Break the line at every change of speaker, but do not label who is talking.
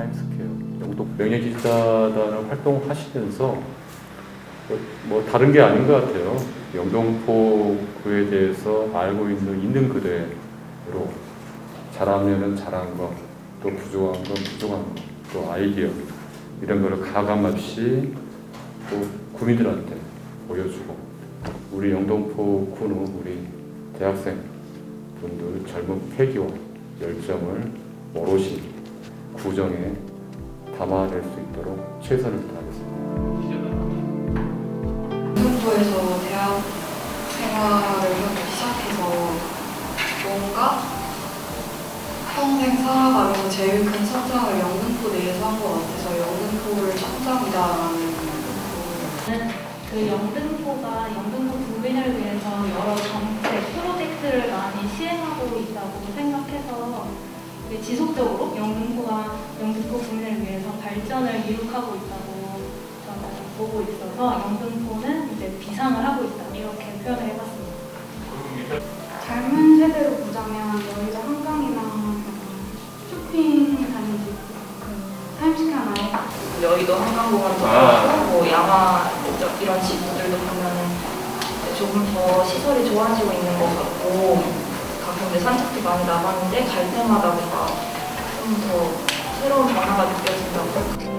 타임스퀘어 영도 명예기자단을 활동하시면서 뭐, 뭐 다른 게 아닌 것 같아요. 영등포구에 대해서 알고 있는 있는 그대로 잘하면은 잘한 거, 또 부족한 건 부족한 거, 또 아이디어 이런 거를 가감 없이 또 구민들한테 보여주고 우리 영등포구는 우리 대학생 분들 젊은 패기와 열정을 오롯이 구정에 담아낼 수 있도록 최선을 다하겠습니다.
영등포에서 대학 생활을 시작해서 뭔가 평생 살아가면서 제일 큰 성장을 영등포 내에서 한 것 같아서 영등포를 성장이다라는 부분을
그 영등포가 영등포 구민을 위해서 여러 정책, 프로젝트를 많이 시행하고 있다고 생각해서 지속적으로 영등포가 영등포 구민을 위해서 발전을 이룩하고 있다고 저는 보고 있어서 영등포는 이제 비상을 하고 있다 이렇게 표현을 해봤습니다.
젊은 세대로 보자면 여의도 한강이나 쇼핑 다니지 그 타임스퀘어나
여의도 한강공원도
아.
그렇고 뭐 양화 쪽 이런 지구들도 보면은 조금 더 시설이 좋아지고 있는 것 같고 이제 산책도 많이 나가는데 갈 때마다 뭔가 좀 더 새로운 변화가 느껴진다고